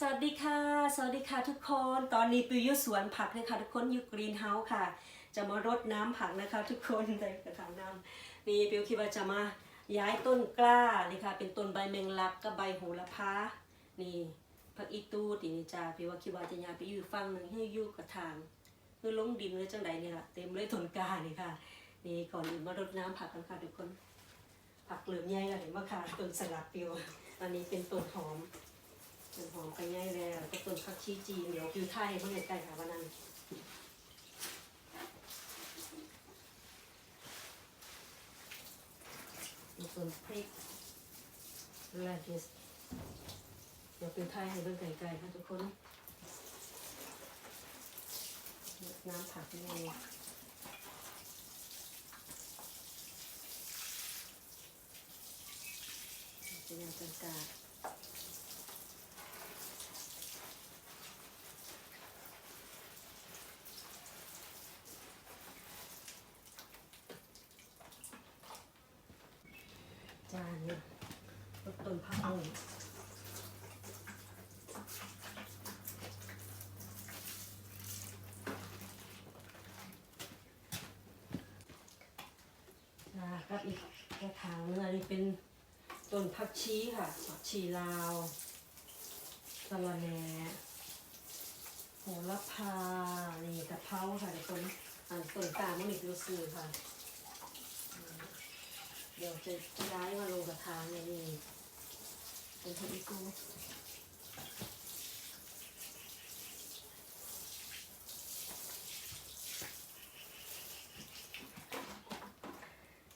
สวัสดีค่ะ สวัสดีค่ะทุกคน ตอนนี้ปิวอยู่สวนผักเลยค่ะทุกคนอยู่กรีนเฮาส์ค่ะ จะมารดน้ำผักนะคะ ทุกคนในกระถางน้ำนี่ปิวคิดว่าจะมาย้ายต้นกล้านี่ค่ะ เป็นต้นใบแมงลักกับใบโหระพา นี่ผักอีตูตีนี่จ้าปิวว่าคิดว่าจะย้ายไปอยู่ฝั่งหนึ่งให้อยู่กระถางคือลงดินหรือจังใดนี่ล่ะเต็มเลยต้นกล้านี่ค่ะ นี่ก่อนอื่นมารดน้ำผักกันค่ะทุกคน ผักเหลืองใหญ่แล้วเห็นไหมค่ะต้นสลัดปิวตอนนี้เป็นต้นหอม ต้นหอมไปง่ายแล้วก็ต้นผักชีจีนเดี๋ยวคิวไทยเมื่อไก่ค่ะวันนั้นมีต้นพริกแลดิสเดี๋ยวคิวไทยให้เบิ่งไก่ไก่ค่ะทุกคนน้ำผักนี่เป็นยังเป็นกา จานเนี่ยต้นผักบุ้งจ้าครับอีกกระถางนึงอันนี้เป็นต้นผักชีค่ะผักชีลาวสะระแหน่โหระพา นี่กะเพราค่ะทุกคนอันต้นกลางมันอีกดูซื้อค่ะ เดี๋ยวจะย้ายมาลงกระถางเนี่ยนี่เป็นทอีกู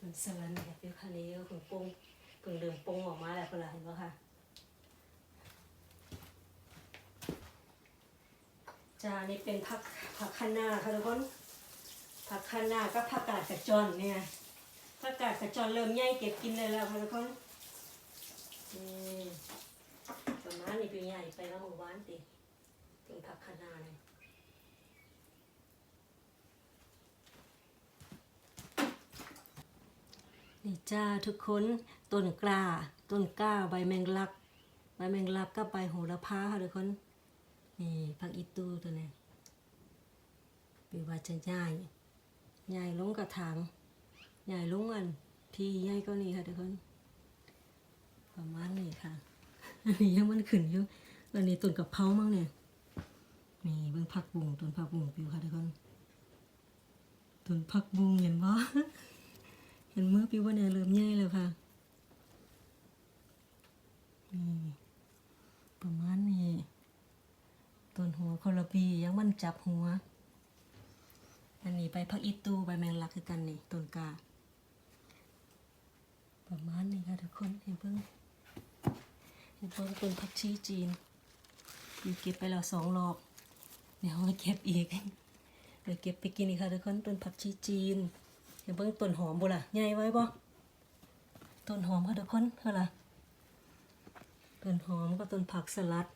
มันสลันแบบเป็นคันนี้ก็คือปงเพิ่งเดินปงออกมาแล้วคนละเห็นไหมคะจานี่เป็นผักผักคะน้าค่ะทุกคนผักคะน้าก็ผักกาดกระจอนเนี่ย ผักกาดกระจรเริ่มใหญ่เก็บกินได้แล้วค่ะทุกคนนี่ประมาณนี้เป็นใหญ่ไปแล้วหมู่บ้านติเป็นผักคะน้าเลยนี่จ้าทุกคนต้นกล้า ต้นกล้าใบแมงลัก ใบแมงลักก็ใบโหระพาค่ะทุกคนนี่ผักอีตูตัวนี้เป็นว่าจะใหญ่ใหญ่ลงกระถาง ใหญ่ลุงอันที่ใหญ่ก็นี่ค่ะทุกคนประมาณนี้ค่ะอันนี้ยังมันขึ้นอยู่อันนี้ต้นกับเพรามั้งเนี่ยนี่เบิ่งผักบุ้งต้นผักบุ้งปิวค่ะทุกคนต้นผักบุ้งเห็นบ่เห็นมือปิวว่าเนี่ยเริ่มใหญ่แล้วค่ะนี่ประมาณนี้ต้นหัวคอลปียังมันจับหัว อันนี้ไปพักอีตูใบแมงลักคือกันนี่ต้นกา ประมาณนี้ค่ะทุกคนเห็นเพิ่งเห็นเพิ่งต้นผักชีจีนอยู่เก็บไปแล้วสองรอบ เดี๋ยวมาเก็บอีกเดี๋ยวเก็บไปกินอีกค่ะทุกคนต้นผักชีจีนเห็นเพิ่งต้นหอมบุล่ะใหญ่ไว้บ่ต้นหอมค่ะทุกคนเท่าไหร่ต้นหอมก็ต้นผักสลัด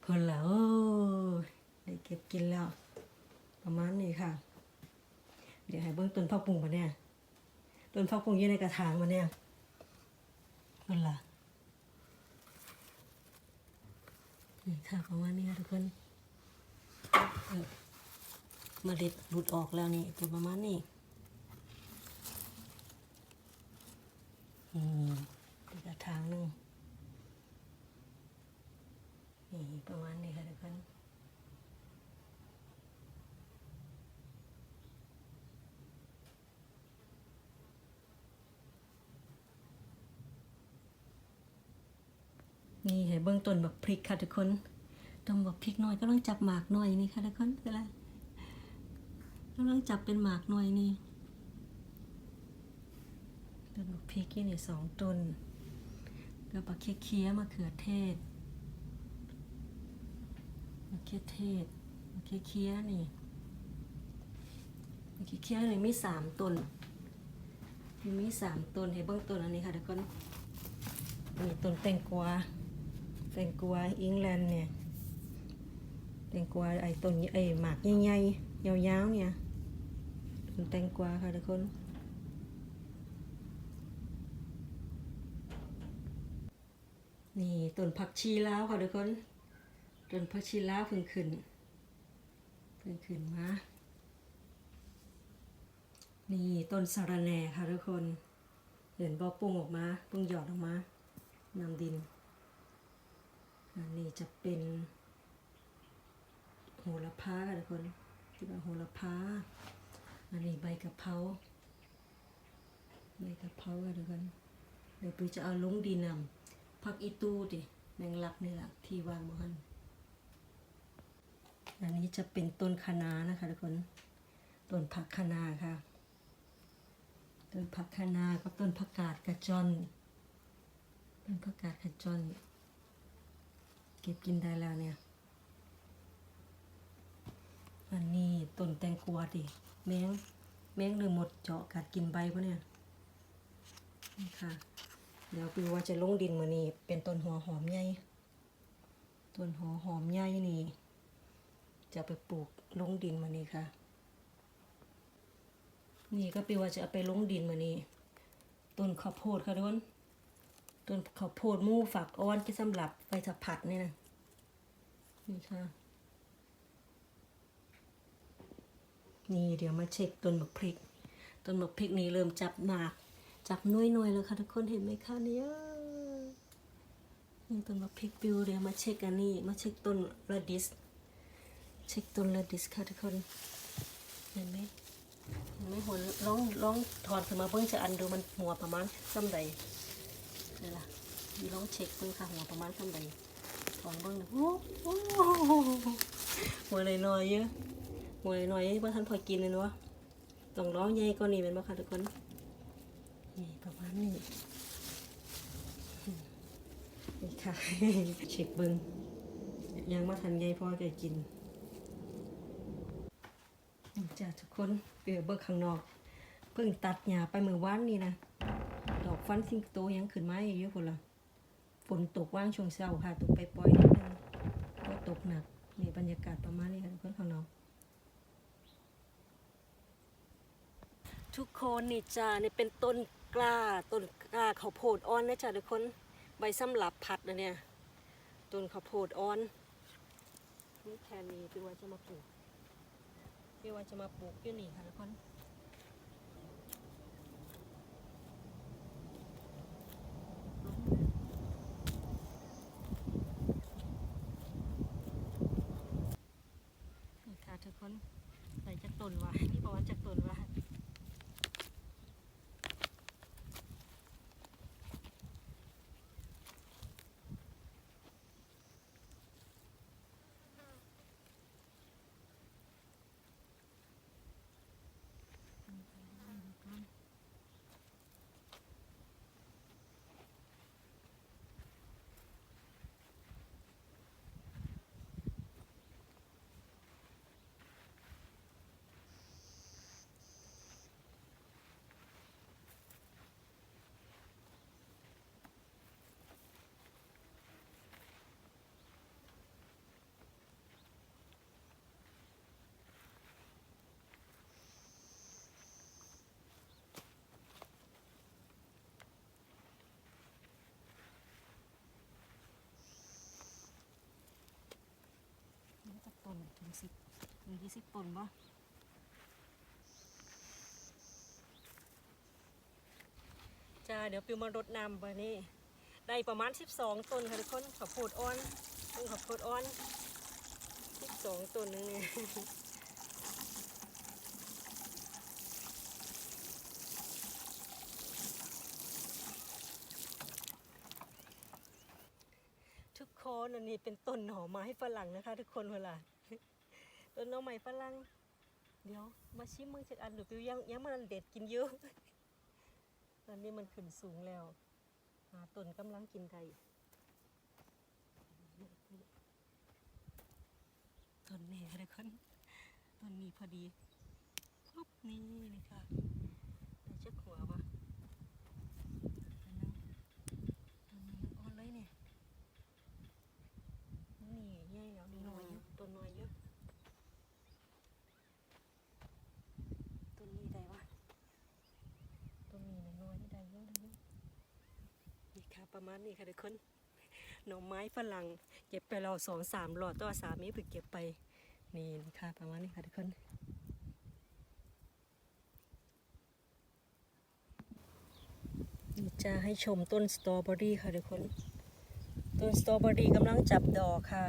เพิ่นแล้วโอ้ยได้เก็บกินแล้ว ประมาณนี้ค่ะ เดี๋ยวให้เบิ้งต้นผักปุ้งมาเนี่ย ต้นผักปุ้งอยู่ในกระถางมาเนี่ยนั่นล่ะนี่ค่ะประมาณนี้ค่ะทุกคนเออเมล็ดหลุดออกแล้วนี่ตัวประมาณนี้อืมอีกกระถางหนึ่งนี่ประมาณนี้ค่ะทุกคน นี่ให้เบื้องต้นแบบพริกค่ะทุกคนต้องแบบพริกหน้อยก็ต้องจับหมากหน่อยนี่ค่ะทุกคนก็แล้วก็ต้องจับเป็นหมากหน่อยนี่ต้นบักพริกนี่นี่สองต้นแล้วบักเคี้ยเคี้ยมะเขือเทศมะเขือเทศมะเขือเคี้ยนี่มะเขือเคี้ยนี่มีสามต้นมีสามต้นให้เบื้องต้นอันนี้ค่ะทุกคนนี่ต้นแตงกวา แตงกวาอิงแลนด์เนี่ยแตงกวาไอ้ต้นไอ้หมากใหญ่ๆยาวๆเนี่ยต้นแตงกวาค่ะทุกคนนี่ต้นผักชีลาวค่ะทุกคนต้นพักชีลาวเพิ่งขึ้นเพิ่งขึ้นมานี่ต้นสะระแหน่ค่ะทุกคน เห็นบอปุ้งออกมาปุ้งหยอดออกมานำดิน นี้จะเป็นโหระพาค่ะทุกคนที่ว่าโหระพาอันนี้ใบกะเพราใบกะเพราค่ะทุกคนเดี๋ยวไปจะเอาลงดินนำพักอีตู้ดิแมงลักนี่แหละที่วางมาันอันนี้จะเป็นต้นคะน้านะคะทุกคนต้นผักคะน้าค่ะต้นผักคะน้าก็ต้นผักกาดกระจอนต้นผักกาดกระจอน เก็บกินได้แล้วเนี่ย อันนี้ต้นแตงกวาดิ แมง แมงหรือหมดเจาะกัดกินใบปะเนี่ยนี่ค่ะ เดี๋ยวปีว่าจะลงดินมือนี้เป็นต้นหัวหอมใหญ่ ต้นหัวหอมใหญ่นี่ จะไปปลูกลงดินมือนี้ค่ะ นี่ก็ปีว่าจะเอาไปลงดินมือนี้ต้นข้าวโพดค่ะทุกคน ต้นข้าวโพดมู่ฝักอ่อนที่สำหรับไปสับผัดนี่นะนี่ค่ะนี่เดี๋ยวมาเช็คต้นมะพริกต้นมะพริกนี่เริ่มจับหมาก จับน้อยๆแล้วค่ะทุกคนเห็นไหมคะเนี่ยนี่ต้นมะพริกปิวเดี๋ยวมาเช็คอันนี้มาเช็คต้นระดิสเช็คต้นระดิสค่ะทุกคนเห็นไหมเห็นไหมหัวลองลองถอดขึ้นมาเบิ่งจะอันดูมันหัวประมาณซ้ำใด นี่ล่ะมีลองเช็คเบิ่งค่ะหัวประมาณซ้ำใดถอนเบิ่งนะโอ้โหหัวน้อยๆเยอะหวยน่อยว่าท่านพอกินเลยเนาะต้องร้องใหญ่ก็นี่เป็นบ่ค่ะทุกคนนี่ประมาณนี้นี่ค่ะเช็คเบิ้งยังมาทันใหญ่พอจะกินนี่จ้ะทุกคนเปลี่ยเบิ้งข้างนอก เพิ่งตัดหญ้าไปเมื่อวานนี่นะ ฟันสิงโตยังขึ้นมาอยู่เยอะคนละฝนตกว่างช่วงเช้าค่ะตกไปปล่อยนิดนึงก็ตกหนักนี่บรรยากาศประมาณนี้ค่ะทุกคนข้างนอกทุกคนนี่จ้านี่เป็นต้นกล้าต้นกล้าข้าวโพดอ่อนนะจ้าทุกคนใบสำหรับผัดนะเนี่ยต้นข้าวโพดอ่อนนี่แทนนี้พี่ว่าจะมาปลูกพี่ว่าจะมาปลูกอยู่นี่ค่ะทุกคนใส่จากต้นว่าพี่บอกว่าจากต้นว่า นี่จากต้นถึง สิบถึงยี่สิบต้นบ่จ้าเดี๋ยวปิวมารดน้ำไปนี่ได้ประมาณ 12 ต้นค่ะทุกคนข้าวโพดอ่อนต้นข้าวโพดอ่อน 12 ต้นนึงเนี่ยทุกคนอันนี้เป็นต้นหน่อไม้ฝรั่งนะคะ ทุกคนเวลา ต้นหน่อไม้ฝรั่งเดี๋ยว มาชิมมือจากอันหรือปิวยังยังมันเด็ดกินเยอะตอนนี้มันขึ้นสูงแล้วหาต้นกำลังกินไทยต้นนี้ค่ะทุกคนต้นนี้พอดีปุ๊บนี่เลยค่ะแต่จะขัววะอันนั้นต้นนี้ยังอ่อนเลยเนี่ย นี่ใหญ่แล้วนี่น้อยเยอะต้นน้อยเยอะต้นนี้ได้วะต้นนี้น้อยๆนี่ได้เยอะได้เยอะนี่ค่ะ ประมาณนี้ค่ะทุกคนหน่อไม้ฝรั่งเก็บไปเราสองสามหลอดตัวสามีเพิ่งเก็บไปนี่ค่ะประมาณนี้ค่ะทุกคนจะให้ชมต้นสตรอเบอรี่ค่ะทุกคน ต้นสตรอเบอรี่กำลังจับดอกค่ะ